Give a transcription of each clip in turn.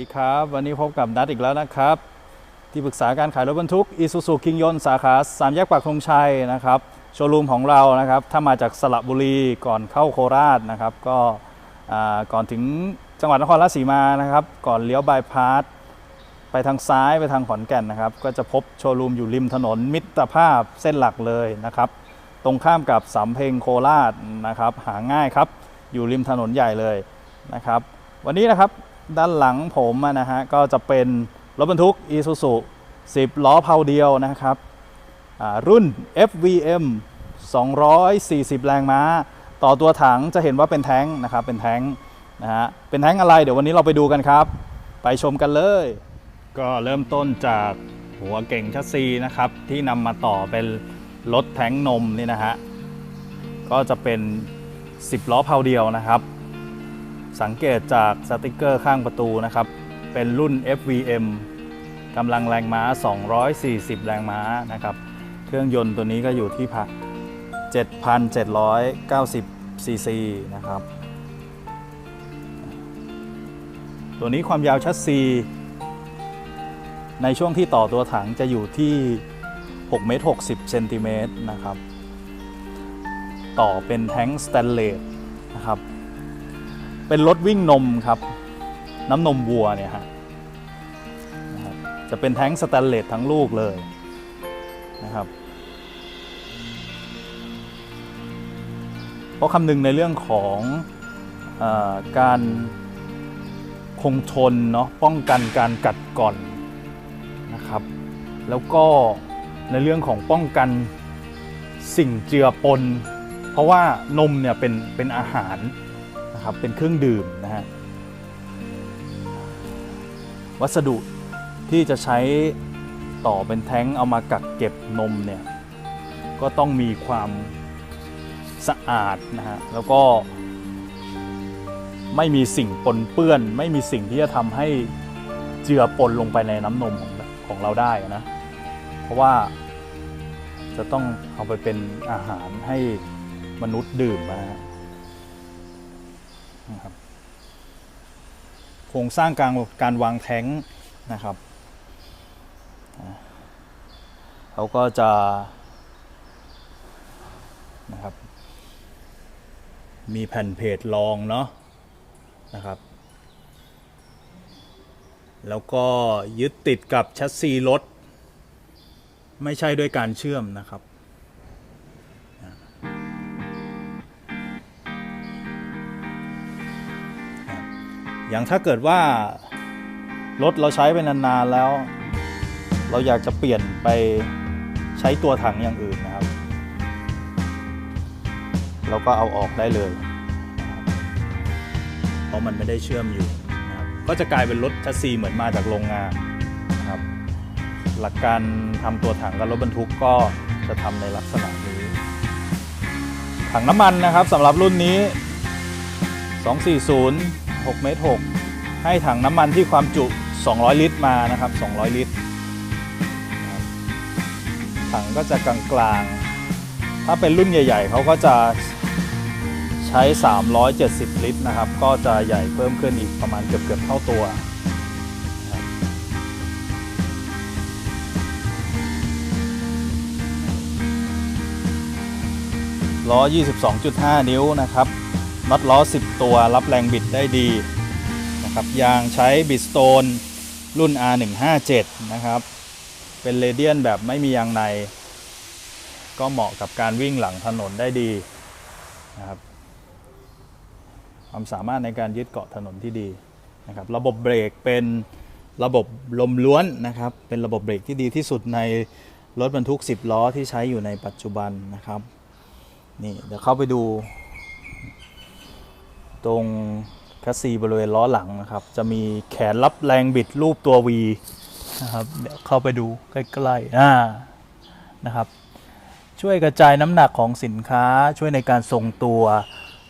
ดีครับ วันนี้พบกับนัดอีกแล้วนะครับ ที่ปรึกษาการขายรถบรรทุกอีซูซูคิงยนสาขาสามแยกปากธงชัยนะครับโชว์รูมของเรานะครับถ้ามาจากสระบุรีก่อนเข้าโคราชนะครับ ก็ก่อนถึงจังหวัดนครราชสีมานะครับ ก่อนเลี้ยวบายพาสไปทางซ้ายไปทางขอนแก่นนะครับ ก็จะพบโชว์รูมอยู่ริมถนนมิตรภาพเส้นหลักเลยนะครับ ตรงข้ามกับสำเพ็งโคราชนะครับ หาง่ายครับ อยู่ริมถนนใหญ่เลยนะครับ วันนี้นะครับ ด้านหลังผมนะฮะก็จะเป็นรถบรรทุก Isuzu 10 ล้อเพาเดียวนะครับ รุ่น FVM 240 แรงม้า ต่อตัวถังจะเห็นว่าเป็นแท้งนะครับ เป็นแท้งนะฮะ เป็นแท้งอะไร เดี๋ยววันนี้เราไปดูกันครับ ไปชมกันเลย ก็เริ่มต้นจากหัวเก่งชัสซีนะครับ ที่นำมาต่อเป็นรถแท้งนมนี่นะฮะ ก็จะเป็น 10 ล้อเพาเดียวนะครับ สังเกตจากสติกเกอร์ข้างประตูนะครับ เป็นรุ่น FVM กำลังแรงม้า 240 แรงม้านะครับ เครื่องยนต์ตัวนี้ก็อยู่ที่พัก7,790 ซีซีนะครับ ตัวนี้ความยาวชัสซี ในช่วงที่ต่อตัวถังจะอยู่ที่6เมตร60เซนติเมตรนะครับ ต่อเป็นแท้งสแตนเลสนะครับ เป็นรถวิ่งนมครับ น้ำนมวัวเนี่ยฮะนะครับจะเป็นแท้งสแตนเลสทั้งลูกเลยนะครับเพราะคำนึงในเรื่องของอการคงทนเนาะป้องกันการกัดก่อนนะครับ แล้วก็ในเรื่องของป้องกันสิ่งเจือปน เพราะว่านมเนี่ยเป็นเป็นอาหาร นะครับเป็นเครื่องดื่มนะฮะวัสดุที่จะใช้ต่อเป็นแท้งเอามากักเก็บนมเนี่ยก็ต้องมีความสะอาดนะฮะแล้วก็ไม่มีสิ่งปนเปื้อน ไม่มีสิ่งที่จะทำให้เจือปนลงไปในน้ำนมของของเราได้นะเพราะว่าจะต้องเอาไปเป็นอาหารให้มนุษย์ดื่มนะฮะ นะครับโครงสร้างการการวางแท้งนะครับเขาก็จะนะครับมีแผ่นเพจรองเนาะนะครับ แล้วก็ยึดติดกับแชสซีรถ ไม่ใช่ด้วยการเชื่อมนะครับ อย่างถ้าเกิดว่ารถเราใช้ไปนานๆแล้ว เราอยากจะเปลี่ยนไปใช้ตัวถังอย่างอื่นนะครับ เราก็เอาออกได้เลย เพราะมันไม่ได้เชื่อมอยู่นะครับก็จะกลายเป็นรถชัสซีเหมือนมาจากโรงงานนะครับ หลักการทำตัวถังกับรถบรรทุกก็จะทำในลักษณะนี้ ถังน้ำมันนะครับสำหรับรุ่นนี้ 240 6เมตร6ให้ถังน้ำมันที่ความจุ 200 ลิตรมานะครับ 200 ลิตรนะครับถังก็จะกลางๆ ถ้าเป็นรุ่นใหญ่ ๆ เขาก็จะใช้ 370 ลิตรนะครับ ก็จะใหญ่เพิ่มขึ้นอีกประมาณเกือบๆเท่าตัวนะครับล้อ22.5 นิ้วนะครับ น็อตล้อ 10 ตัวรับแรงบิดได้ดีนะครับยางใช้บิดสโตนรุ่น R157 นะครับ เป็นเรเดียนแบบไม่มียางใน ก็เหมาะกับการวิ่งหลังถนนได้ดีนะครับความสามารถในการยึดเกาะถนนที่ดีนะครับระบบเบรกเป็นระบบลมล้วนนะครับ เป็นระบบเบรกที่ดีที่สุดในรถบรรทุก 10 ล้อที่ใช้อยู่ในปัจจุบันนะครับ นี่เดี๋ยวเข้าไปดู ตรงแคสซีบริเวณล้อหลังนะครับ จะมีแขนรับแรงบิดรูปตัว V นะครับเดี๋ยวเข้าไปดูใกล้ๆอ่านะครับ ช่วยกระจายน้ำหนักของสินค้าช่วยในการทรงตัว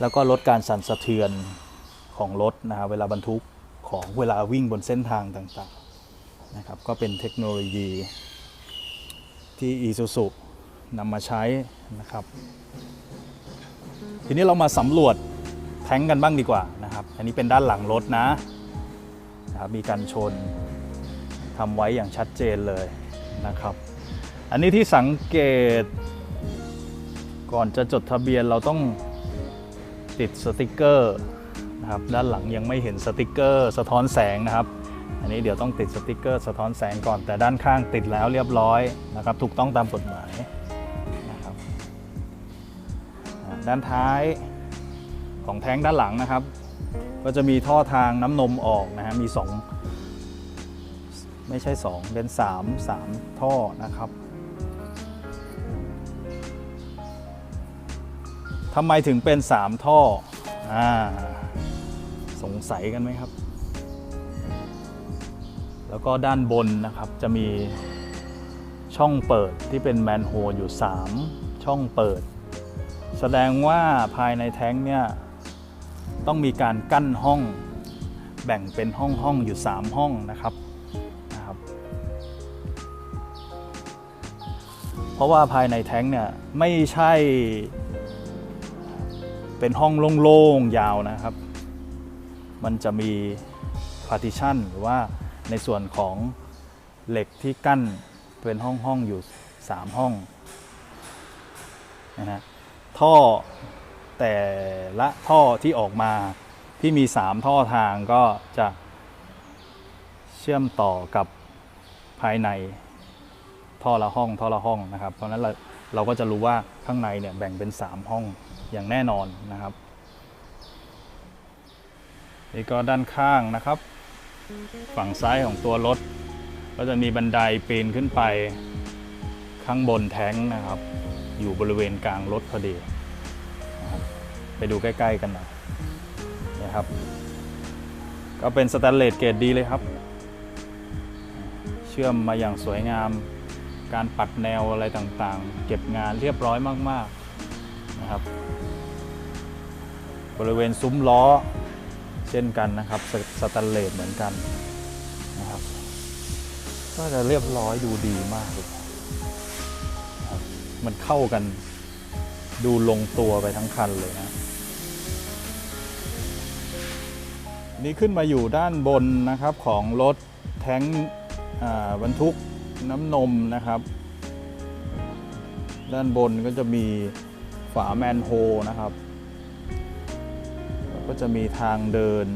แล้วก็ลดการสั่นสะเทือนของรถนะครับเวลาบรรทุกของเวลาวิ่งบนเส้นทางต่างๆนะครับ ก็เป็นเทคโนโลยีที่ Isuzu นำมาใช้นะครับ ทีนี้เรามาสำรวจ แท้งกันบ้างดีกว่านะครับ อันนี้เป็นด้านหลังรถนะนะครับมีการชนทำไว้อย่างชัดเจนเลยนะครับ อันนี้ที่สังเกต ก่อนจะจดทะเบียนเราต้องติดสติกเกอร์นะครับด้านหลังยังไม่เห็นสติกเกอร์สะท้อนแสงนะครับ อันนี้เดี๋ยวต้องติดสติกเกอร์สะท้อนแสงก่อนแต่ด้านข้างติดแล้วเรียบร้อยนะครับ ถูกต้องตามกฎหมายนะครับด้านท้าย ของแท้งด้านหลังนะครับ ก็จะมีท่อทางน้ำนมออกนะฮะมี 2 ไม่ใช่ 2 เป็น 3 3 ท่อนะครับทำไมถึงเป็น 3 ท่ออ่าสงสัยกันไหมครับ แล้วก็ด้านบนนะครับจะมีช่องเปิดที่เป็นแมนโฮลอยู่ 3 ช่องเปิด แสดงว่าภายในแท้งเนี่ย ต้องมีการกั้นห้องแบ่งเป็นห้องห้องอยู่ 3 ห้องนะครับนะครับ เพราะว่าภายในแท้งเนี่ยไม่ใช่เป็นห้องโล่งๆยาวนะครับ มันจะมี partition หรือว่าในส่วนของเหล็กที่กั้นเป็นห้องห้องอยู่ 3 ห้องนะฮะท่อ แต่ละท่อที่ออกมาที่มี 3 ท่อทางก็จะเชื่อมต่อกับภายในท่อละห้องท่อละห้องนะครับ เพราะนั้นเราเราก็จะรู้ว่าข้างในเนี่ยแบ่งเป็น 3 ห้องอย่างแน่นอนนะครับนี่ก็ด้านข้างนะครับ ฝั่งซ้ายของตัวรถ ก็จะมีบันไดปีนขึ้นไปข้างบนแท้งนะครับ อยู่บริเวณกลางรถพอดี ไปดูใกล้ ๆ กันหน่อยนะครับ ก็เป็นสแตนเลสเกรดดีเลยครับ เชื่อมมาอย่างสวยงาม การปัดแนวอะไรต่างๆ เก็บงานเรียบร้อยมากๆนะครับ บริเวณซุ้มล้อเช่นกันนะครับสสแตนเลสเหมือนกันนะครับ ก็จะเรียบร้อยดูดีมากเลยมันเข้ากันดูลงตัวไปทั้งคันเลยนะ นี่ขึ้นมาอยู่ด้านบนนะครับของรถแท้งบรรทุกน้ำนมนะครับ ด้านบนก็จะมีฝาแมนโฮนะครับ ก็จะมีทางเดิน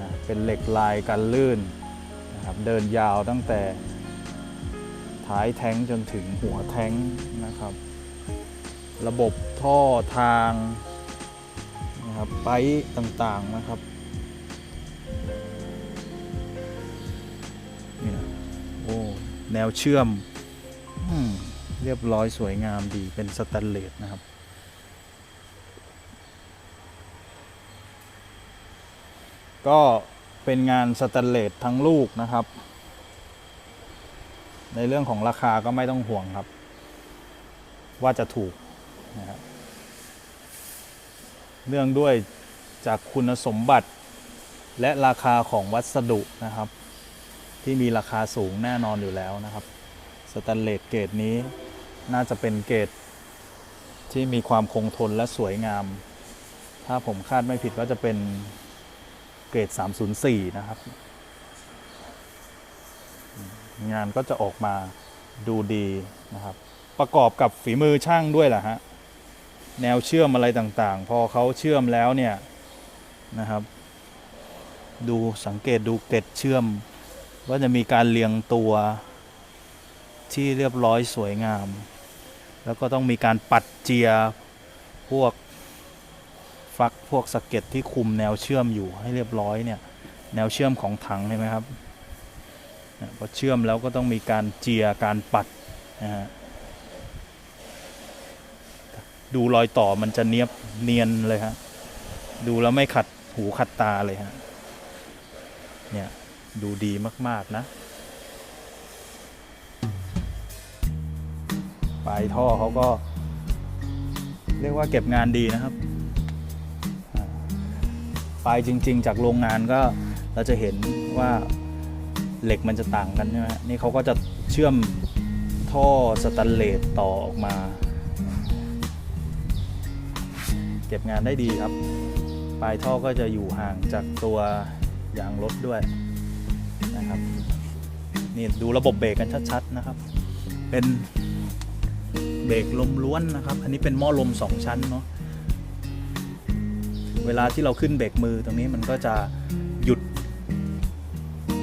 นะเป็นเหล็กลายกันลื่นนะครับเดินยาวตั้งแต่ท้ายแท้งจนถึงหัวแท้งนะครับ ระบบท่อทางนะครับไปต่างๆนะครับ เนี่ยโอ้แนวเชื่อมอมเรียบร้อยสวยงามดีเป็นสแตนเลสนะครับ ก็เป็นงานสแตนเลสทั้งลูกนะครับ ในเรื่องของราคาก็ไม่ต้องห่วงครับ ว่าจะถูกนะครับเนื่องด้วยจากคุณสมบัติ และราคาของวัสดุนะครับ ที่มีราคาสูงแน่นอนอยู่แล้วนะครับสแตนเลสเกรดนี้น่าจะเป็นเกรดที่มีความคงทนและสวยงาม ถ้าผมคาดไม่ผิดว่าจะเป็นเกรด 304 นะครับ งานก็จะออกมาดูดีนะครับ ประกอบกับฝีมือช่างด้วยแหละฮะ แนวเชื่อมอะไรต่างๆ พอเขาเชื่อมแล้วเนี่ยนะครับ ดูสังเกตดูเกล็ดเชื่อม ว่าจะมีการเรียงตัวที่เรียบร้อยสวยงาม แล้วก็ต้องมีการปัดเจียพวกฟักพวกสะเก็ดที่คุมแนวเชื่อมอยู่ให้เรียบร้อยเนี่ยแนวเชื่อมของถังเห็นไหมครับพอเชื่อมแล้วก็ต้องมีการเจียการปัดนะฮะดูรอยต่อมันจะเนียบเนียนเลยฮะดูแล้วไม่ขัดหูขัดตาเลยฮะ เนี่ย ดูดีมาก ๆ นะ ปลายท่อเขาก็ เรียกว่าเก็บงานดีนะครับ ปลายจริง ๆ จากโรงงานก็เราจะเห็นว่าเหล็กมันจะต่างกันใช่ไหมนี่เขาก็จะเชื่อมท่อสแตนเลสต่อออกมา เก็บงานได้ดีครับ ปลายท่อก็จะอยู่ห่างจากตัว ยางรถด้วยนะครับนี่ดูระบบเบรกกันชัดๆนะครับ เป็นเบรกลมล้วนนะครับ อันนี้เป็นหม้อลมสองชั้นเนาะเวลาที่เราขึ้นเบรกมือตรงนี้มันก็จะหยุด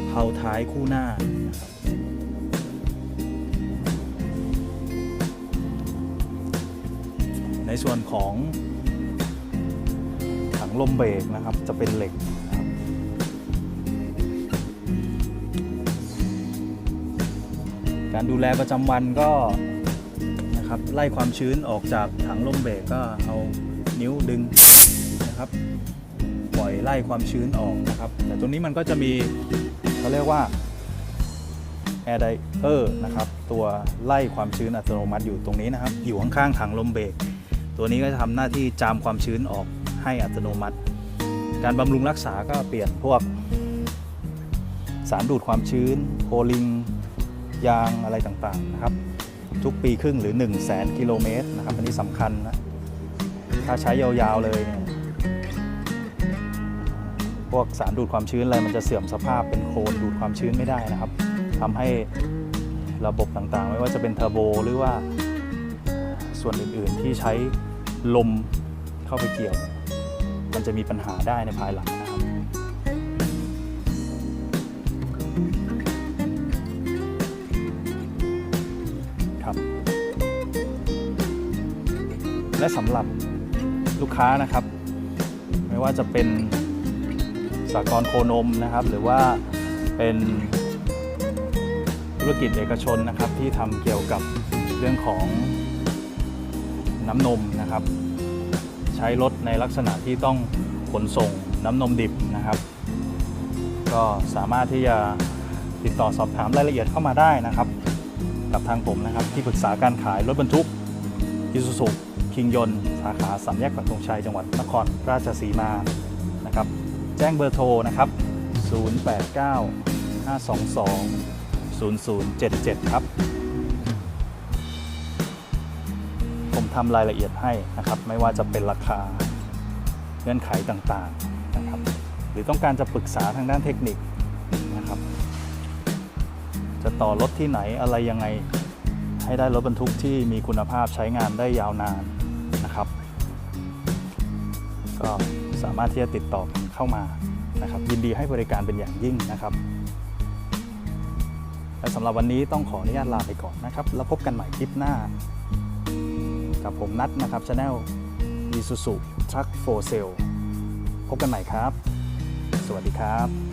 เผาท้ายคู่หน้านะครับในส่วนของถังลมเบรกนะครับ จะเป็นเหล็ก การดูแลประจำวันก็นะครับไล่ความชื้นออกจากถังลมเบรกก็เอานิ้วดึงนะครับปล่อยไล่ความชื้นออกนะครับ แต่ตัวนี้มันก็จะมีเขาเรียกว่า Air Dryer นะครับตัวไล่ความชื้นอัตโนมัติอยู่ตรงนี้นะครับ อยู่ข้างๆถังลมเบรกตัวนี้ก็จะทำหน้าที่จามความชื้นออกให้อัตโนมัติ การบำรุงรักษาก็เปลี่ยนพวกสารดูดความชื้นโพลิง ยางอะไรต่างๆนะครับ ทุกปีครึ่งหรือ 1 0 0 0 0แสนกิโลเมตรนะครับ อันนี้สำคัญนะ ถ้าใช้ยาวๆเลยเนี่ยพวกสารดูดความชื้นอะไรมันจะเสื่อมสภาพเป็นโคลนดูดความชื้นไม่ได้นะครับทำให้ระบบต่างๆ ไม่ว่าจะเป็นเทอร์โบหรือว่าส่วนอื่นๆที่ใช้ลมเข้าไปเกี่ยว มันจะมีปัญหาได้ในภายหลังนะครับ และสำหรับลูกค้านะครับ ไม่ว่าจะเป็นสากลโคนมนะครับ หรือว่าเป็นธุรกิจเอกชนนะครับที่ทำเกี่ยวกับเรื่องของน้ำนมนะครับ ใช้รถในลักษณะที่ต้องขนส่งน้ำนมดิบนะครับ ก็สามารถที่จะติดต่อสอบถามรายละเอียดเข้ามาได้นะครับ กับทางผมนะครับที่ปรึกษาการขายรถบรรทุกอิซูซุ คิงยนสาขาสามแยกปักธงชัยจังหวัดนครราชสีมานะครับแจ้งเบอร์โทรนะครับ 089 522 0077 ครับ ผมทำรายละเอียดให้นะครับ ไม่ว่าจะเป็นราคาเงื่อนไขต่างๆนะครับ หรือต้องการจะปรึกษาทางด้านเทคนิคนะครับ จะต่อรถที่ไหนอะไรยังไงให้ได้รถบรรทุกที่มีคุณภาพใช้งานได้ยาวนาน ก็สามารถที่จะติดต่อเข้ามานะครับยินดีให้บริการเป็นอย่างยิ่งนะครับ และสำหรับวันนี้ต้องขออนุญาตลาไปก่อนนะครับ แล้วพบกันใหม่คลิปหน้า กับผมนัทนะครับชาแนล Isuzu Truck for Sale พบกันใหม่ครับ สวัสดีครับ